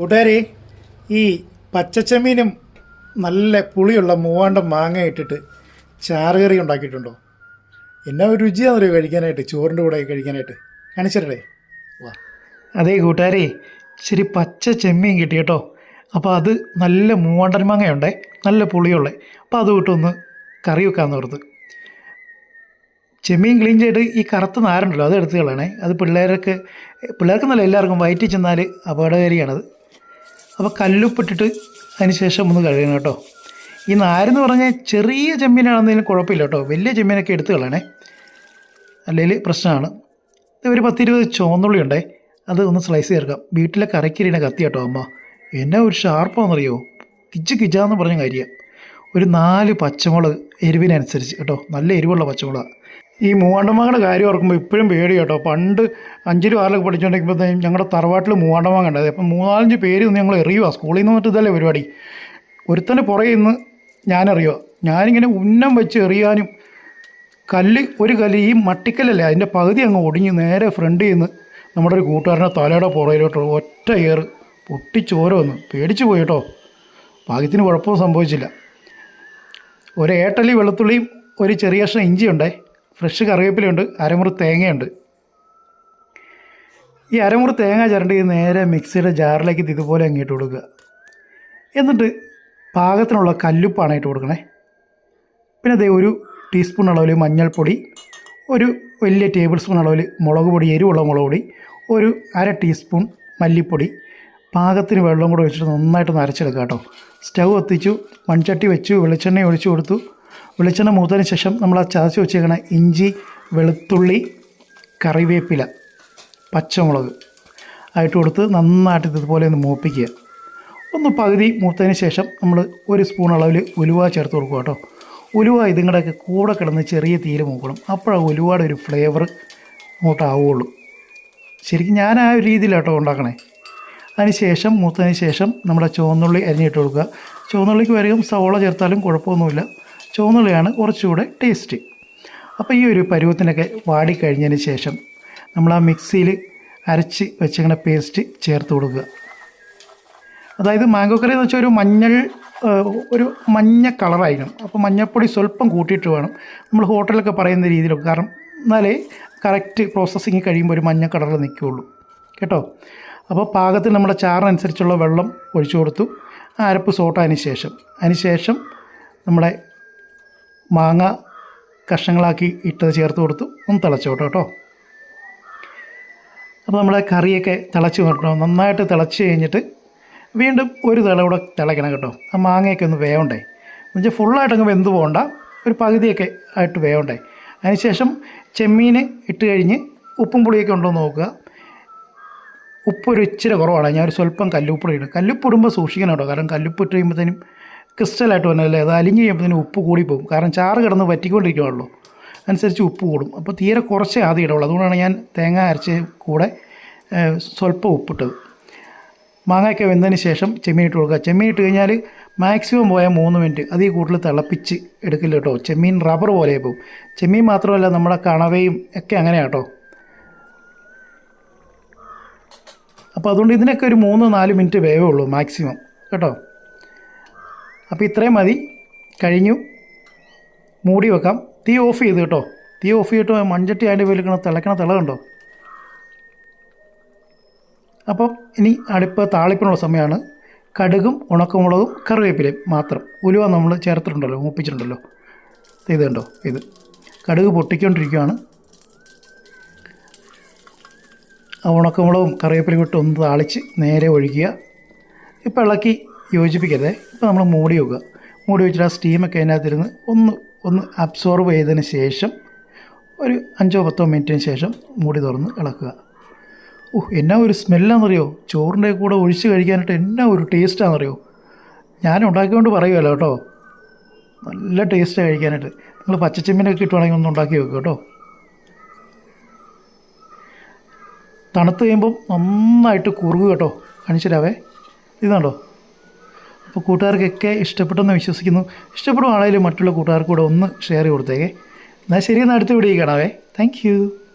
കൂട്ടുകാരി ഈ പച്ചച്ചമീനും നല്ല പുളിയുള്ള മൂവാണ്ടം മാങ്ങ ഇട്ടിട്ട് ചാറുകറി ഉണ്ടാക്കിയിട്ടുണ്ടോ? എന്നാ ഒരു രുചിയാണെന്നറിയോ കഴിക്കാനായിട്ട് ചോറിന്റെ കൂടെ കഴിക്കാനായിട്ട്. കാണിച്ചിട്ടേ വാ. അതേ കൂട്ടുകാരി ഇച്ചിരി പച്ച ചെമ്മീൻ കിട്ടി കേട്ടോ. അപ്പോൾ അത് നല്ല മൂവാണ്ടൻ മാങ്ങയുണ്ടേ നല്ല പുളിയുള്ളേ. അപ്പോൾ അത് വിട്ടൊന്ന് കറി വെക്കാമെന്ന് ഓർത്ത്. ചെമ്മീൻ ക്ലീൻ ചെയ്തിട്ട് ഈ കറുത്ത നാരുണ്ടല്ലോ അത് എടുത്ത് കളയണേ. അത് പിള്ളേർക്ക് പിള്ളേർക്കെന്നല്ല എല്ലാവർക്കും വയറ്റിൽ ചെന്നാൽ അപകടകാരിയാണത്. അപ്പോൾ കല്ലുപ്പിട്ടിട്ട് അതിന് ശേഷം ഒന്ന് കഴുകണം കേട്ടോ. ഈ നാരെന്ന് പറഞ്ഞാൽ ചെറിയ ചെമ്മീനാണെന്നതിലും കുഴപ്പമില്ല കേട്ടോ. വലിയ ചെമ്മീനൊക്കെ എടുത്ത് കളയണേ. അല്ലെങ്കിൽ പ്രശ്നമാണ്. ഒരു പത്തിരുപത് ചുവന്നുള്ളി ഉണ്ടേ അത് ഒന്ന് സ്ലൈസ് ചേർക്കാം. വീട്ടിലെ കറിക്കരിയുടെ കത്തി കേട്ടോ അമ്മ. എന്നാ ഒരു ഷാർപ്പാണെന്നറിയോ കിച്ച് കിച്ചാന്ന് പറഞ്ഞ കാര്യം. ഒരു നാല് പച്ചമുളക് എരിവിനനുസരിച്ച് കേട്ടോ. നല്ല എരിവുള്ള പച്ചമുളക്. ഈ മൂവാണ്ടമാങ്ങയുടെ കാര്യം ഓർക്കുമ്പോൾ ഇപ്പോഴും പേടി കേട്ടോ. പണ്ട് അഞ്ചിലും ആറിലൊക്കെ പഠിച്ചുകൊണ്ടിരിക്കുമ്പോഴത്തേക്കും ഞങ്ങളുടെ തറവാട്ടിൽ മൂവാണ്ടമാങ്ങ ഉണ്ടായത് അപ്പം മൂന്നാലഞ്ച് പേര് ഒന്ന് ഞങ്ങൾ എറിയുക സ്കൂളിൽ നിന്ന് വന്നിട്ട് ഇതല്ലേ പരിപാടി. ഒരുത്തന്റെ പുറകെ നിന്ന് ഞാനറിയുക ഞാനിങ്ങനെ ഉന്നം വെച്ച് എറിയാനും കല്ല് ഒരു കല്ല് ഈ മട്ടിക്കല്ലല്ലേ അതിന്റെ പകുതി അങ്ങ് ഒടിഞ്ഞ് നേരെ ഫ്രണ്ടിൽ നിന്ന് നമ്മുടെ ഒരു കൂട്ടുകാരന്റെ തലയുടെ പുറയിലോട്ട് ഒറ്റ ഏറ് പൊട്ടിച്ചോരോന്ന് പേടിച്ചു പോയി കേട്ടോ. ഭാഗ്യത്തിന് കുഴപ്പമൊന്നും സംഭവിച്ചില്ല. ഒരു ഏട്ടലി വെളുത്തുള്ളിയും ഒരു ചെറിയ കഷ്ണം ഇഞ്ചിയുണ്ടേ. ഫ്രഷ് കറിവേപ്പിലയുണ്ട് അരമുറി തേങ്ങയുണ്ട്. ഈ അരമുറി തേങ്ങ ചിരണ്ടി നേരെ മിക്സിയുടെ ജാറിലേക്ക് ഇതുപോലെ അങ്ങിട്ട് കൊടുക്കുക. എന്നിട്ട് പാകത്തിനുള്ള കല്ലുപ്പാണ് ഇട്ട് കൊടുക്കണേ. പിന്നെ അതേ ഒരു ടീസ്പൂൺ അളവിൽ മഞ്ഞൾപ്പൊടി ഒരു വലിയ ടേബിൾ സ്പൂൺ അളവിൽ മുളക് പൊടി എരിവുള്ള മുളക് പൊടി ഒരു അര ടീസ്പൂൺ മല്ലിപ്പൊടി പാകത്തിന് വെള്ളം കൂടെ വെച്ചിട്ട് നന്നായിട്ട് നരച്ചെടുക്കുക കേട്ടോ. സ്റ്റൗ കത്തിച്ചു മൺചട്ടി വെച്ചു വെളിച്ചെണ്ണ ഒഴിച്ചു കൊടുത്തു. വെളിച്ചെണ്ണ മൂത്തതിന് ശേഷം നമ്മൾ ആ ചതച്ച് വെച്ചേക്കണ ഇഞ്ചി വെളുത്തുള്ളി കറിവേപ്പില പച്ചമുളക് ആയിട്ട് കൊടുത്ത് നന്നായിട്ട് ഇതുപോലെ ഒന്ന് മൂപ്പിക്കുക. ഒന്ന് പകുതി മൂത്തതിന് ശേഷം നമ്മൾ ഒരു സ്പൂൺ അളവിൽ ഉലുവ ചേർത്ത് കൊടുക്കുക കേട്ടോ. ഉലുവ ഇതും കൂടെ കിടന്ന് ചെറിയ തീയിൽ മൂക്കണം. അപ്പോഴാണ് ഉലുവയുടെ ഒരു ഫ്ലേവർ അങ്ങോട്ടാവുള്ളൂ ശരിക്കും ഞാൻ ആ ഒരു രീതിയിലാട്ടോ ഉണ്ടാക്കണേ. ശേഷം മൂത്തതിന് ശേഷം നമ്മുടെ ചുവന്നുള്ളി അരിഞ്ഞിട്ട് കൊടുക്കുക. ചുവന്നുള്ളിക്ക് വരെയും സവോള ചേർത്താലും കുഴപ്പമൊന്നുമില്ല. ചുവന്നുള്ളിയാണ് കുറച്ചുകൂടെ ടേസ്റ്റ് അപ്പോൾ ഈ ഒരു പരുവത്തിനൊക്കെ വാടിക്കഴിഞ്ഞതിന് ശേഷം നമ്മൾ ആ മിക്സിയിൽ അരച്ച് വെച്ചിങ്ങനെ പേസ്റ്റ് ചേർത്ത് കൊടുക്കുക. അതായത് മാംഗോ കറി എന്ന് വെച്ചാൽ ഒരു മഞ്ഞൾ ഒരു മഞ്ഞ കളറായിരിക്കണം അപ്പോൾ മഞ്ഞൾപ്പൊടി സ്വല്പം കൂട്ടിയിട്ട് വേണം. നമ്മൾ ഹോട്ടലൊക്കെ പറയുന്ന രീതിയിലൊക്കെ. കാരണം എന്നാലേ കറക്റ്റ് പ്രോസസ്സിങ് കഴിയുമ്പോൾ ഒരു മഞ്ഞ കളറിൽ നിൽക്കുകയുള്ളൂ. കേട്ടോ? അപ്പോൾ പാകത്തിന് നമ്മുടെ ചാറിനനുസരിച്ചുള്ള വെള്ളം ഒഴിച്ചു കൊടുത്തു. ആ അരപ്പ് സോട്ടതിന് ശേഷം. അതിന് ശേഷം നമ്മുടെ മാങ്ങ കഷ്ണങ്ങളാക്കി ഇട്ടത് ചേർത്ത് കൊടുത്തു. ഒന്ന് തിളച്ചോട്ടോ കേട്ടോ അപ്പോൾ നമ്മുടെ കറിയൊക്കെ തിളച്ച് വരണം നന്നായിട്ട് തിളച്ച് കഴിഞ്ഞിട്ട് വീണ്ടും ഒരു തിള കൂടെ തിളയ്ക്കണം കേട്ടോ. ആ മാങ്ങയൊക്കെ ഒന്ന് വേവണ്ടേ. എന്നുവെച്ചാൽ ഫുള്ളായിട്ടങ്ങ് വെന്ത് പോകണ്ട. ഒരു പകുതിയൊക്കെ ആയിട്ട് വേവണ്ടേ. അതിനുശേഷം ചെമ്മീൻ ഇട്ട് കഴിഞ്ഞ് ഉപ്പും പുളിയൊക്കെ ഉണ്ടോ നോക്കുക. ഉപ്പൊരു ഇച്ചിരി കുറവാണ്. ഞാൻ ഒരു സ്വല്പം കല്ലുപ്പ് ഇടും. കല്ലുപ്പിടുമ്പോൾ സൂക്ഷിക്കണം കേട്ടോ. കാരണം കല്ലുപ്പ് ഇട്ട് കഴിയുമ്പോഴത്തേനും ക്രിസ്റ്റലായിട്ട് വന്നതല്ലേ? അത് അലിഞ്ഞ് കഴിയുമ്പോഴത്തേനും ഉപ്പ് കൂടിപ്പോകും. കാരണം ചാറ് കിടന്ന് വറ്റിക്കൊണ്ടിരിക്കുകയുള്ളൂ അനുസരിച്ച് ഉപ്പ് കൂടും. അപ്പോൾ തീരെ കുറച്ചേ ആദ്യം ഇടുള്ളൂ അതുകൊണ്ടാണ് ഞാൻ തേങ്ങ അരച്ച് കൂടെ സ്വല്പം ഉപ്പിട്ടത്. മാങ്ങയൊക്കെ വെന്തതിന് ശേഷം ചെമ്മീൻ ഇട്ട് കൊടുക്കുക. ചെമ്മീൻ ഇട്ട് കഴിഞ്ഞാൽ മാക്സിമം പോയാൽ മൂന്ന് മിനിറ്റ്. അത് കൂടുതൽ തിളപ്പിച്ച് എടുക്കില്ല കേട്ടോ. ചെമ്മീൻ റബ്ബർ പോലെ പോകും. ചെമ്മീൻ മാത്രമല്ല നമ്മുടെ കണവയും ഒക്കെ അങ്ങനെയാണ് കേട്ടോ. അപ്പോൾ അതുകൊണ്ട് ഇതിനൊക്കെ ഒരു മൂന്ന് നാല് മിനിറ്റ് വേവേ ഉള്ളൂ മാക്സിമം. കേട്ടോ? അപ്പോൾ ഇത്രയും മതി. കഴിഞ്ഞു. മൂടി വെക്കാം. തീ ഓഫ് ചെയ്ത് കേട്ടോ. തീ ഓഫ് ചെയ്തിട്ട് മൺചട്ടി അതിന്റെ വെലുക്കണ തിളക്കണ തിളകുണ്ടോ അപ്പോൾ അപ്പം ഇനി അടുപ്പ് താളിപ്പിനുള്ള സമയമാണ്. കടുകും ഉണക്കമുളകും കറിവേപ്പിലയും മാത്രം. ഉലുവ നമ്മൾ ചേർത്തിട്ടുണ്ടല്ലോ മൂപ്പിച്ചിട്ടുണ്ടല്ലോ. ഇത് കണ്ടോ? ഇത്. കടുക് പൊട്ടിക്കൊണ്ടിരിക്കുകയാണ്. ആ ഉണക്കമുളകും കറിവേപ്പിലയും ഇട്ട് ഒന്ന് താളിച്ച് നേരെ ഒഴിക്കുക. ഇപ്പോൾ ഇളക്കി യോജിപ്പിക്കരുതേ. ഇപ്പോൾ നമ്മൾ മൂടി വെക്കുക. മൂടി വെച്ചിട്ട് ആ സ്റ്റീമൊക്കെ അതിനകത്തിരുന്ന് ഒന്ന് ഒന്ന് അബ്സോർവ് ചെയ്തതിന് ശേഷം ഒരു അഞ്ചോ പത്തോ മിനിറ്റിന് ശേഷം മൂടി തുറന്ന് ഇളക്കുക. ഓ എന്നാ ഒരു സ്മെല്ലാണെന്നറിയോ ചോറിന്റെ കൂടെ ഒഴിച്ച് കഴിക്കാനായിട്ട് എന്നാ ഒരു ടേസ്റ്റാണെന്നറിയോ ഞാൻ ഉണ്ടാക്കിക്കൊണ്ട് പറയുമല്ലോ കേട്ടോ. നല്ല ടേസ്റ്റ് കഴിക്കാനായിട്ട്. നിങ്ങൾ പച്ചച്ചെമ്മീനൊക്കെ കിട്ടുവാണെങ്കിൽ ഒന്ന് ഉണ്ടാക്കി വെക്കുക കേട്ടോ. തണുത്ത് കഴിയുമ്പം നന്നായിട്ട് കുറുകുക കേട്ടോ. കാണിച്ചിരാവേ ഇതുണ്ടോ അപ്പോൾ കൂട്ടുകാർക്കൊക്കെ ഇഷ്ടപ്പെട്ടെന്ന് വിശ്വസിക്കുന്നു. ഇഷ്ടപ്പെടുവാണെങ്കിലും മറ്റുള്ള കൂട്ടുകാർക്ക് കൂടെ ഒന്ന് ഷെയർ കൊടുത്തേക്കേ. എന്നാൽ ശരി എന്നാൽ അടുത്ത വീഡിയോ കാണാവേ. താങ്ക്